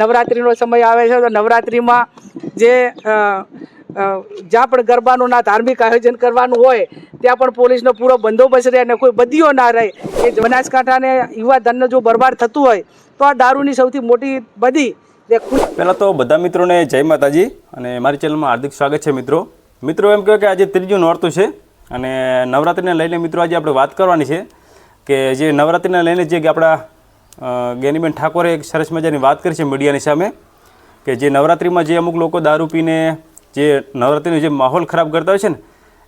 નવરાત્રિનો સમય આવે છે તો નવરાત્રિમાં જે જ્યાં પણ ગરબાનું ના ધાર્મિક આયોજન કરવાનું હોય, ત્યાં પણ પોલીસનો પૂરો બંદોબસ્ત રહે અને કોઈ બદીઓ ના રહે. એ બનાસકાંઠાને યુવા ધનને જો બરબાદ થતું હોય, તો આ દારૂની સૌથી મોટી બદી પહેલાં તો બધા મિત્રોને જય માતાજી અને મારી ચેનલમાં હાર્દિક સ્વાગત છે મિત્રો. મિત્રો એમ કહો કે આજે ત્રીજું નોરતું છે અને નવરાત્રિને લઈને મિત્રો આજે આપણે વાત કરવાની છે કે જે નવરાત્રિને લઈને જે આપણા ગેનીબેન ઠાકોરે એક સરસ મજાની વાત કરી છે મીડિયાની સામે કે જે નવરાત્રિમાં જે અમુક લોકો દારૂ પીને જે નવરાત્રિનો જે માહોલ ખરાબ કરતા હોય છે ને,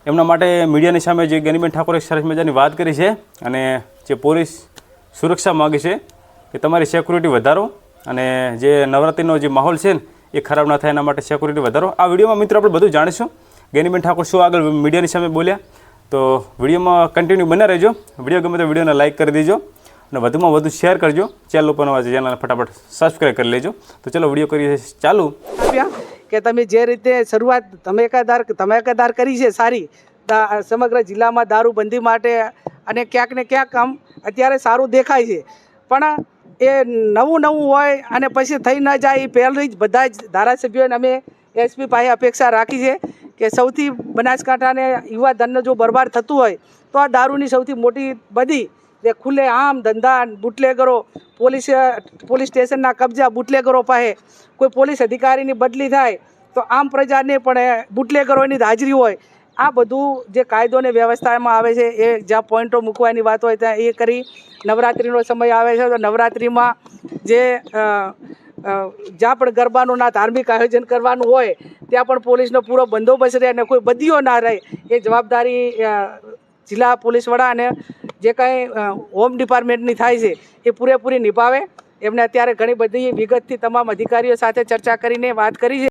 એમના માટે મીડિયાની સામે જે ગેનીબેન ઠાકોરે એક સરસ મજાની વાત કરી છે અને જે પોલીસ સુરક્ષા માગે છે કે તમારી સિક્યુરિટી વધારો અને જે નવરાત્રિનો જે માહોલ છે ને, એ ખરાબ ના થાય એના માટે સિક્યુરિટી વધારો. આ વિડીયોમાં મિત્રો આપણે બધું જાણીશું. ગેનીબેન ઠાકોર શું આગળ મીડિયાની સામે બોલ્યા? તો વિડીયોમાં કન્ટિન્યુ બના રહેજો. વીડિયો ગમે તો વિડીયોને લાઇક કરી દેજો. અને વધુમાં વધુ શેર કરજો. ચેનલ ઉપર નવા ચેનલને ફટાફટ સબસ્ક્રાઈબ કરી લેજો. તો ચલો વીડિયો કરીએ ચાલુ. કે તમે જે રીતે શરૂઆત ધમેકાદાર ધમેકાદાર કરી છે સારી સમગ્ર જિલ્લામાં દારૂબંધી માટે અને ક્યાંક ને ક્યાંક આમ અત્યારે સારું દેખાય છે. પણ એ નવું નવું હોય અને પછી થઈ ન જાય એ પહેલી જ બધા જ ધારાસભ્યોને અમે એસપી પાસે અપેક્ષા રાખી છે કે સૌથી બનાસકાંઠાને યુવા ધનનું જો બરબાદ થતું હોય, તો આ દારૂની સૌથી મોટી બધી જે ખુલ્લે આમ ધંધા બુટલેગરો, પોલીસ પોલીસ સ્ટેશનના કબજા બુટલેગરો પાસે. કોઈ પોલીસ અધિકારીની બદલી થાય તો આમ પ્રજાને પણ બુટલેગરોની હાજરી હોય. આ બધું જે કાયદો ને વ્યવસ્થામાં આવે છે, એ જ્યાં પોઈન્ટો મૂકવાની વાત હોય ત્યાં એ કરી નવરાત્રિનો સમય આવે છે. તો નવરાત્રિમાં જે જ્યાં પણ ગરબાનું ના ધાર્મિક આયોજન કરવાનું હોય, ત્યાં પણ પોલીસનો પૂરો બંદોબસ્ત રહે અને કોઈ બદીઓ ના રહે. એ જવાબદારી જિલ્લા પોલીસ વડા અને જે કાંઈ હોમ ડિપાર્ટમેન્ટની થાય છે, એ પૂરેપૂરી નિભાવે. એમને અત્યારે ઘણી બધી વિગતથી તમામ અધિકારીઓ સાથે ચર્ચા કરીને વાત કરી છે.